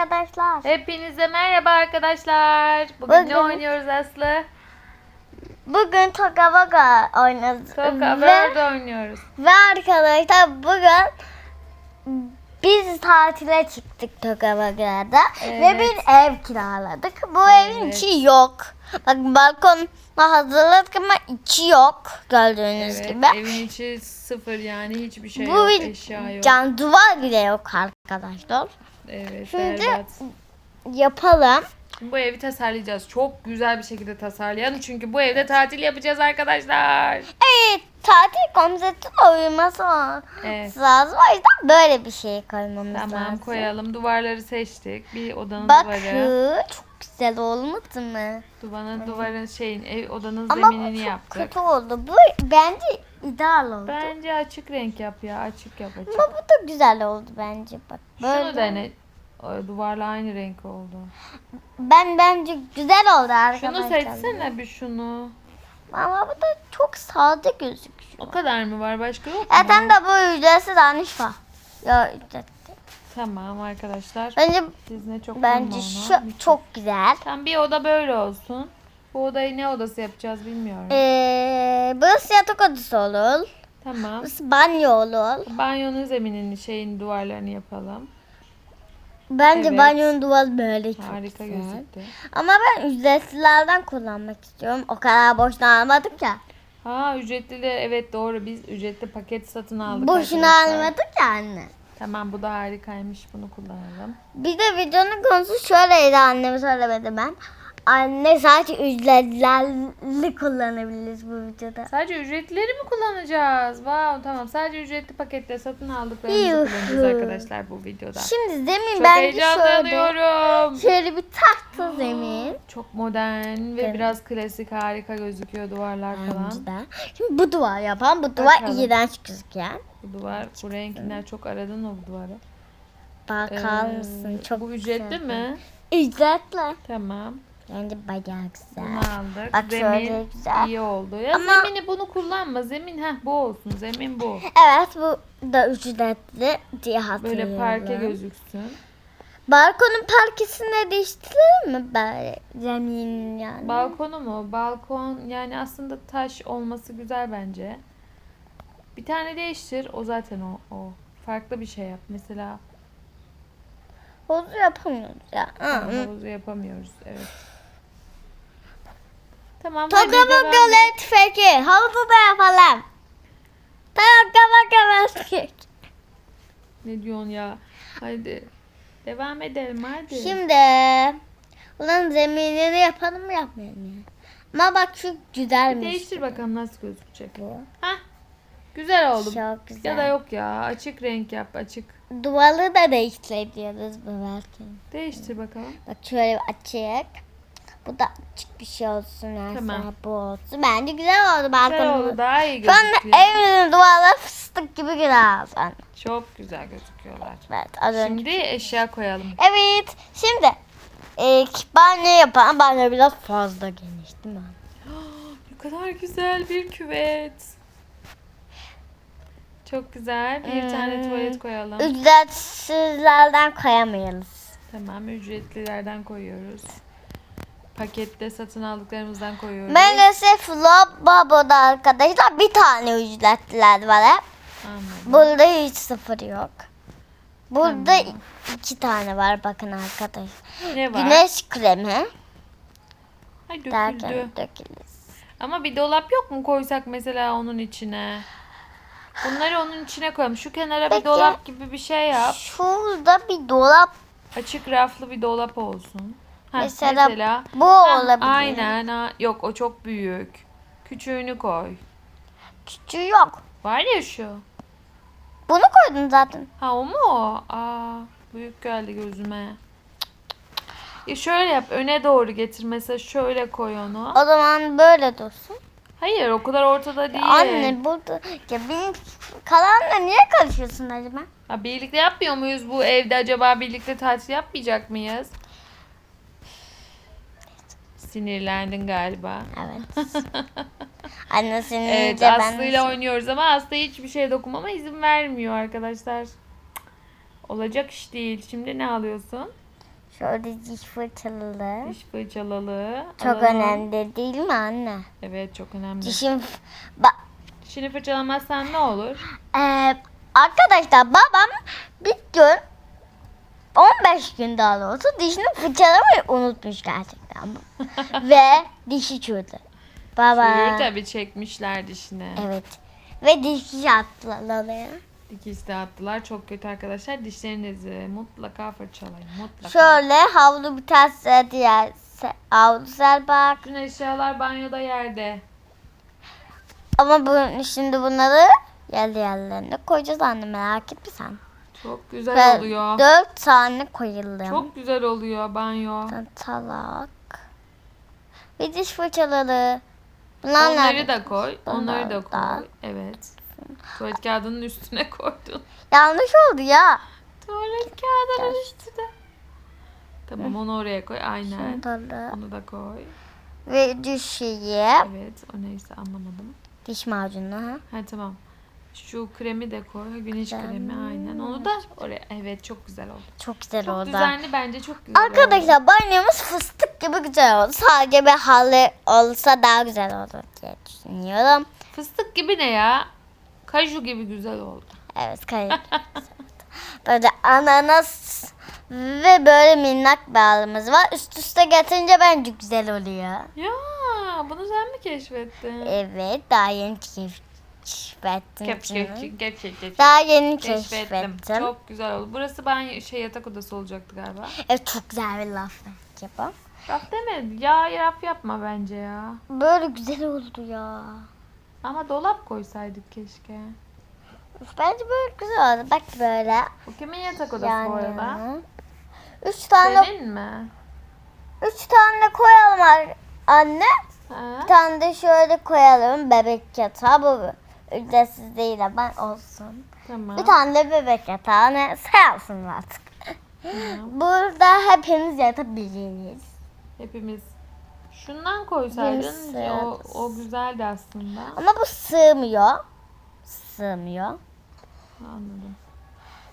arkadaşlar. Hepinize merhaba arkadaşlar. Bugün, ne Bugün- oynuyoruz Aslı? Bugün Toka Boka oynadık. Toka ve, World oynuyoruz. ve arkadaşlar bugün biz tatile çıktık Toka Boka'da. Ve Evet. bir ev kiraladık. Bu evin Evet. içi yok. Bak balkon hazırladık ama içi yok. Gördüğünüz Evet, gibi. evin içi sıfır yani hiçbir şey Bu yok, eşya yok. can duvar bile yok arkadaşlar. Evet, Şimdi- berbat. Yapalım. Bu evi tasarlayacağız. Çok güzel bir şekilde tasarlayalım. Çünkü bu evde tatil yapacağız arkadaşlar. Evet, tatil konseptine uyuması Evet. lazım. O yüzden böyle bir şey koymamız Tamam lazım. koyalım. Duvarları seçtik. Bir odanın duvarı. Bakın çok güzel olmadı mı? Duvarın, duvarın şeyin, ev odanın Ama zeminini çok yaptık. kötü oldu. Bu bence ideal oldu. Bence açık renk yap ya. Açık yap açık. Ama bu da güzel oldu bence. Bak böyle. Şunu dene. O Duvarla aynı renk oldu. Ben bence güzel oldu arkadaşlar. Şunu seçsene bir şunu. Ama bu da çok sade gözüküyor. O kadar mı var? Başka yok mu? Zaten de bu ücretsiz danış var. Ya ücretli. Tamam arkadaşlar. Bence Siz ne çok bence şu ona. çok güzel. Tamam bir oda böyle olsun. Bu odayı ne odası yapacağız bilmiyorum. Ee, burası yatak odası olur. Tamam. Burası banyo olur. Banyonun zeminini şeyin duvarlarını yapalım. Bence Evet. banyonun duvarı böyle çok Harika güzel. gözüktü. Ama ben ücretsizlerden kullanmak istiyorum. O kadar boşuna almadık ya. Ha ücretli de evet doğru biz ücretli paket satın aldık Boşuna arkadaşlar. almadık ya anne. Tamam bu da harikaymış bunu kullanalım. Bir de videonun konusu şöyleydi anneme söylemedi ben. Anne sadece ücretlerli kullanabiliriz bu videoda. Sadece ücretlileri mi kullanacağız? Wow tamam sadece ücretli pakette satın aldıklarımızı Yuhu. kullanacağız arkadaşlar bu videoda. Şimdi zemin Çok bence şöyle. Şöyle bir tahta zemin. Çok modern ve Evet. biraz klasik harika gözüküyor duvarlar falan. Bence de. Şimdi bu duvar yapan bu duvar Bakalım. iğrenç gözüken. Bu duvar bu renkler çok aradın o bu duvarı. Bakar Ee, mısın? Çok bu ücretli güzel. mi? Ücretli. Tamam. Bence bayağı Bunu güzel. aldık. Bak Zemin güzel. iyi oldu. Ya Ama- zemini bunu kullanma. Zemin heh bu olsun. Zemin bu. Evet bu da ücretli diye hatırlıyorum. Böyle parke gözüksün. Balkonun parkesini değiştirelim mi böyle zemin yani? Balkonu mu? Balkon yani aslında taş olması güzel bence. Bir tane değiştir. O zaten o. o. Farklı bir şey yap. Mesela Havuzu yapamıyoruz ya. havuzu yapamıyoruz. Evet. Tamam hadi devam et. bakalım peki. Havuzu da yapalım. Toka bakalım. Ne diyorsun ya? Hadi. Devam edelim hadi. Şimdi ulan zeminini yapalım mı yapmayalım ya? Ama bak şu Bir güzelmiş. değiştir bakalım nasıl gözükecek. Bu. Hah. Güzel oldu. Çok güzel. Ya da yok ya. Açık renk yap. Açık. Duvarı da değiştirebiliyoruz bu belki. Değiştir bakalım. Bak şöyle açık. Bu da açık bir şey olsun. Tamam. bu olsun. Bence güzel oldu Güzel balkonumuz. oldu. Daha iyi gözüküyor. evimizin duvarları fıstık gibi güzel. olsun. Çok güzel gözüküyorlar. Evet az önce. Şimdi eşya koyalım. Evet şimdi e, banyo yapalım. Banyo biraz fazla geniş değil mi? Ne kadar güzel bir küvet. Çok güzel. Bir Hmm. tane tuvalet koyalım. Ücretsizlerden koyamayız. Tamam. Ücretlilerden koyuyoruz. Pakette satın aldıklarımızdan koyuyoruz. Maalesef Lavabo'da arkadaşlar bir tane ücretliler var hep. Anladım. Burada hiç sıfır yok. Burada Tamam. iki tane var bakın arkadaşlar. Ne var? Güneş kremi Ay derken döküldü. dökülür. Ama bir dolap yok mu koysak mesela onun içine? Bunları onun içine koyalım. Şu kenara Peki. bir dolap gibi bir şey yap. Şurada bir dolap Açık raflı bir dolap olsun. Ha, Mesela mesela. bu Ha, olabilir. Aynen. Ha, yok o çok büyük. Küçüğünü koy. Küçüğü yok. Var ya şu. Bunu koydum zaten. Ha o mu o? Aa, büyük geldi gözüme. Ya şöyle yap. Öne doğru getir. Mesela şöyle koy onu. O zaman böyle dursun. Hayır o kadar ortada değil. Anne burada ya benim kalanla niye karışıyorsun acaba? Ha, birlikte yapmıyor muyuz bu evde acaba birlikte tatil yapmayacak mıyız? Sinirlendin galiba. Evet. Anne senin Evet ben Aslı'yla oynuyoruz ama Aslı hiçbir şeye dokunmama izin vermiyor arkadaşlar. Olacak iş değil. Şimdi ne alıyorsun? Şöyle diş fırçalı. Diş fırçalalı. Çok alalım. önemli değil mi anne? Evet çok önemli. Dişim bak Dişini fırçalamazsan ne olur? Ee, arkadaşlar babam bir gün 15 gün daha doğrusu dişini fırçalamayı unutmuş gerçekten. Ve dişi çürüdü. Baba. Çürür tabii çekmişler dişine. Evet. Ve dişi oraya. Dikiş de attılar. Çok kötü arkadaşlar. Dişlerinizi mutlaka fırçalayın. Mutlaka. Şöyle havlu bir tane diğer havlu ser bak. Bütün eşyalar banyoda yerde. Ama bu, şimdi bunları yerli yerlerine koyacağız anne merak etme sen. Çok güzel Ve oluyor. Dört tane koyalım. Çok güzel oluyor banyo. Talak. Ve diş fırçaları. Bunlar Onları nerede? da koy. Onları da Bunlar da. koy. Evet. Tuvalet kağıdının üstüne koydun. Yanlış oldu ya. Tuvalet kağıdının üstüne. Tamam onu oraya koy. Aynen. Şunları. Onu da koy. Ve diş şeyi. Evet. O neyse anlamadım. Diş macunu. ha. Ha tamam. Şu kremi de koy. Güneş kremi aynen. Onu da oraya. Evet çok güzel oldu. Çok güzel Çok oldu. düzenli bence çok güzel oldu. Arkadaşlar banyomuz fıstık gibi güzel oldu. Sadece bir halı olsa daha güzel olur diye düşünüyorum. Fıstık gibi ne ya? Kaju gibi güzel oldu. Evet kayıt. böyle ananas ve böyle minnak bir halımız var. Üst üste getirince bence güzel oluyor. Ya bunu sen mi keşfettin? Evet daha yeni keşfettim. Kep, kep, kep, kep, kep. Daha yeni Keşfettim. keşfettim. Çok güzel oldu. Burası ben şey yatak odası olacaktı galiba. Evet çok güzel bir laf yapalım. Raf demedi. Ya raf yapma bence ya. Böyle güzel oldu ya. Ama dolap koysaydık keşke. Bence böyle güzel oldu. Bak böyle. Bu kimin yatak odası bu arada? Yani. Üç tane, Senin mi? üç tane koyalım anne. Ha? Bir tane de şöyle koyalım bebek yatağı. Bu ücretsiz değil ama olsun. Tamam. Bir tane de bebek yatağı. Ne sayalsın artık. Tamam. Burada hepimiz yatabiliriz. Hepimiz. Şundan koysaydın Birisi. o, o güzeldi aslında. Ama bu sığmıyor. Sığmıyor. Anladım.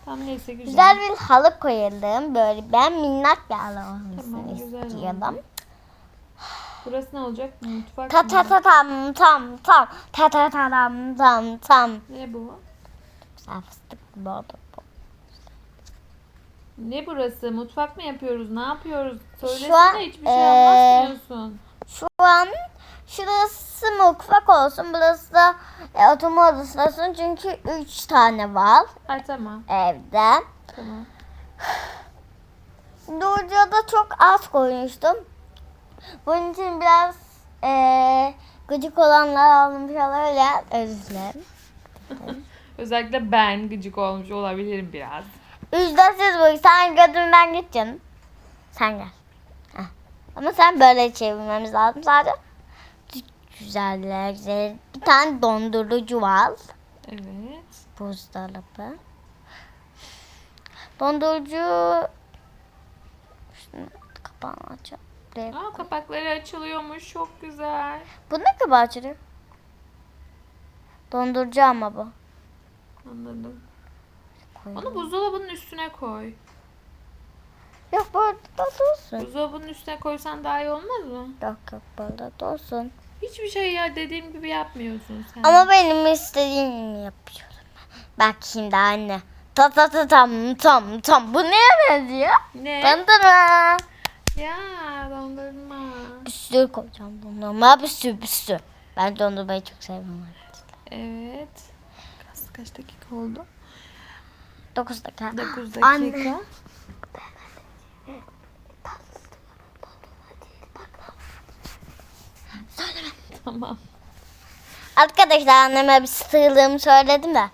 Tamam neyse güzel. Güzel bir halı koyalım. Böyle ben minnak bir halı olmasını Tamam, oldu. Burası ne olacak? Mutfak Ta ta ta tam tam tam ta ta ta tam tam tam. Ne bu? Güzel fıstık gibi oldu. Ne burası? Mutfak mı yapıyoruz? Ne yapıyoruz? Söylesene Şu an, hiçbir şey eee, anlatmıyorsun. Şu an şurası mutfak olsun. Burası da e, oturma odası olsun. Çünkü üç tane var Ay tamam. evde. Tamam. Doğuca da çok az koymuştum. Bunun için biraz e, gıcık olanlar almış olabilir. Özür dilerim. Özellikle ben gıcık olmuş olabilirim biraz. Ücretsiz bu. Sen gözümden git canım. Sen gel. Heh. Ama sen böyle çevirmemiz lazım sadece. Güzeller güzel. Bir tane dondurucu var. Evet. Buzdolabı. Dondurucu Şunu kapağını açalım. Buraya- Aa, kapakları açılıyormuş. Çok güzel. Bu ne kapağı açılıyor? Dondurucu ama bu. Anladım. Koyalım. Onu buzdolabının üstüne koy. Yok burada dursun. Buzdolabının üstüne koysan daha iyi olmaz mı? Yok yok burada dursun. Hiçbir şey ya dediğim gibi yapmıyorsun sen. Ama benim istediğimi yapıyorum. Bak şimdi anne. Ta ta ta tam tam tam. Bu neye benziyor? ne? Dondurma. Ya dondurma. Bir sürü koyacağım dondurma. Bir sürü bir sürü. Ben dondurmayı çok seviyorum. Evet. Kaç, kaç dakika oldu? 9 dakika. 9 dakika. Anne. Tamam. Arkadaşlar anneme bir sığlığımı söyledim de.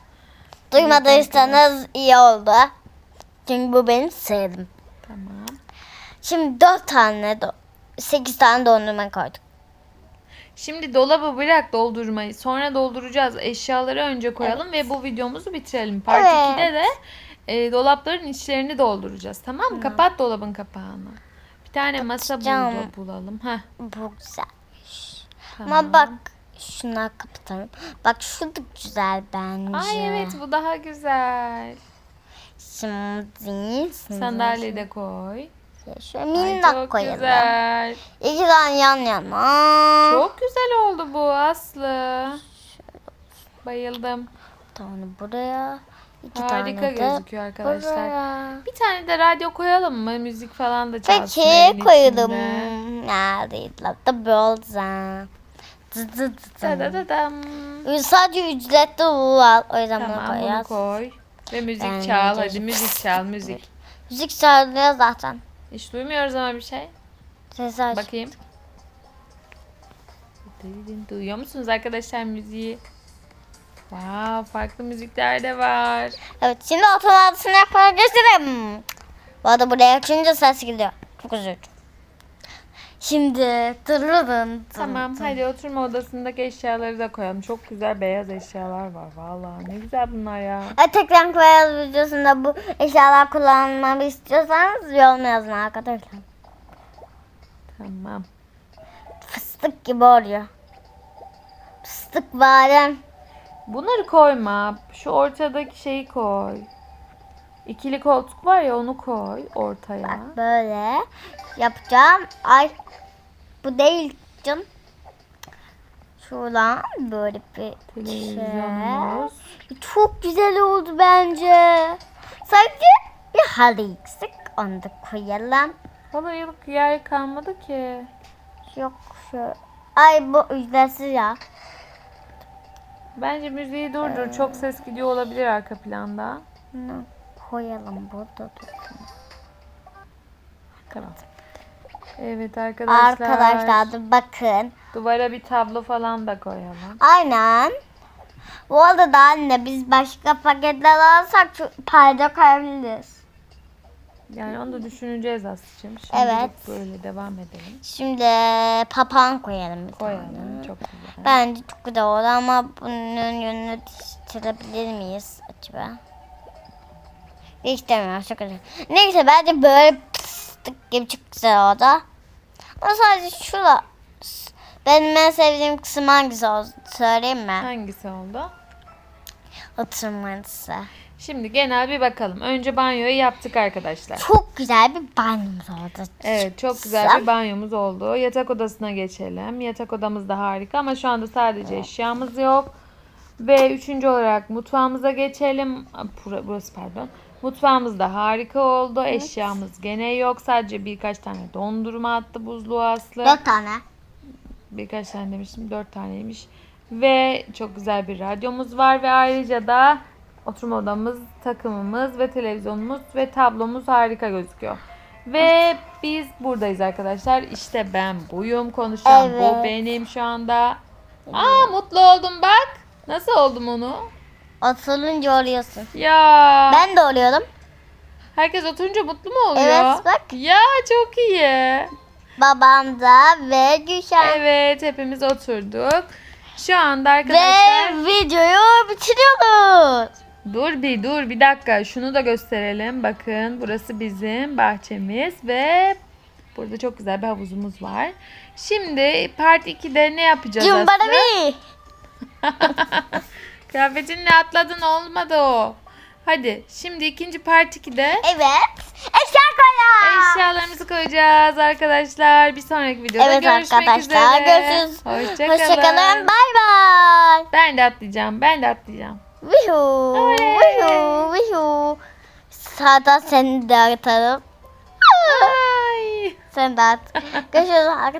Duymadıysanız iyi oldu. Çünkü bu benim sığlığım. Tamam. Şimdi 4 tane, 8 tane dondurma koyduk. Şimdi dolabı bırak doldurmayı. Sonra dolduracağız. Eşyaları önce koyalım ve bu videomuzu bitirelim. Part Evet. 2'de de e, dolapların içlerini dolduracağız. Tamam mı? Kapat dolabın kapağını. Bir tane masa buldu, bulalım. Heh, Bu güzel. tamam. Ama bak şuna kapatalım. Bak şu da güzel bence. Ay evet bu daha güzel. Şimdi Sandalye de koy. Şöyle Ay, minnak çok koyalım. güzel. İki tane yan yana. Çok güzel oldu bu Aslı. Bayıldım. Bir tane buraya. iki Harika tane de gözüküyor arkadaşlar. buraya. Bir tane de radyo koyalım mı? Müzik falan da çalsın. Peki koyalım. içinde. Neredeydi? Da dam. Sadece ücretli bu var. O yüzden Tamam bunu koyacağız. koy. Ve müzik Ben çal. Hadi müzik çal müzik. Müzik çalıyor zaten. Hiç duymuyoruz ama bir şey. Ses aç. Bakayım. Duyuyor musunuz arkadaşlar müziği? Wow, farklı müzikler de var. Evet şimdi otomatisini göstereyim. Bu arada buraya açınca ses gidiyor. Çok üzücü. Şimdi tırırın. Tamam hadi oturma odasındaki eşyaları da koyalım. Çok güzel beyaz eşyalar var. Vallahi ne güzel bunlar ya. Tek renk beyaz videosunda bu eşyalar kullanmamı istiyorsanız yorum yazın arkadaşlar. Tamam. Fıstık gibi oluyor. Fıstık badem. Bunları koyma. Şu ortadaki şeyi koy. İkili koltuk var ya onu koy ortaya. Bak böyle yapacağım. Ay bu değil canım. Şuradan böyle bir şey. Çok güzel oldu bence. Sadece bir halı eksik. Onu da koyalım. Halıcılık yer kalmadı ki. Yok şu. Ay bu ücretsiz ya. Bence müziği durdur. Çok ses gidiyor olabilir arka planda. Bunu koyalım burada dursun. Tamam. Evet arkadaşlar. Arkadaşlar da bakın. Duvara bir tablo falan da koyalım. Aynen. Bu arada da anne biz başka paketler alsak payda koyabiliriz. Yani onu da düşüneceğiz Aslı'cığım. Şimdi Evet. böyle devam edelim. Şimdi papağan koyalım bir Koyalım. tane. Çok güzel. Bence çok güzel oldu ama bunun yönünü değiştirebilir miyiz acaba? Değiştirmiyorum çok güzel. Neyse bence böyle pıstık gibi çok güzel oldu. Ama sadece şurada benim en sevdiğim kısım hangisi oldu söyleyeyim mi? Hangisi oldu? Oturması. Şimdi genel bir bakalım. Önce banyoyu yaptık arkadaşlar. Çok güzel bir banyomuz oldu. Evet çok güzel bir banyomuz oldu. Yatak odasına geçelim. Yatak odamız da harika ama şu anda sadece eşyamız yok. Ve üçüncü olarak mutfağımıza geçelim. Burası pardon. Mutfağımız da harika oldu. Eşyamız gene yok. Sadece birkaç tane dondurma attı buzluğa Aslı. Dört tane. Birkaç tane demiştim. Dört taneymiş. Ve çok güzel bir radyomuz var. Ve ayrıca da oturma odamız, takımımız ve televizyonumuz ve tablomuz harika gözüküyor. Ve biz buradayız arkadaşlar. İşte ben buyum. Konuşan bu Evet. benim şu anda. Aa mutlu oldum bak. Nasıl oldum onu? Oturunca oluyorsun. Ya. Ben de oluyorum. Herkes oturunca mutlu mu oluyor? Evet, bak. Ya çok iyi. Babam da ve Gülşen. Evet hepimiz oturduk. Şu anda Ve arkadaşlar videoyu bitiriyoruz. dur bir dur bir dakika şunu da gösterelim. Bakın burası bizim bahçemiz ve burada çok güzel bir havuzumuz var. Şimdi part 2'de ne yapacağız Cumbara Aslı? Kıyafetinle atladın olmadı o. Hadi şimdi ikinci part 2'de Evet. Eşya koyalım. eşyalarımızı koyacağız arkadaşlar. Bir sonraki videoda Evet görüşmek arkadaşlar. üzere. Görüşürüz. Hoşçakalın. Hoşçakalın. Bay bay. Ben de atlayacağım. Ben de atlayacağım. Vihu. Oley. Vihu. Vihu. Sağdan seni de atarım. Ay. Sen de at. Görüşürüz arkadaşlar.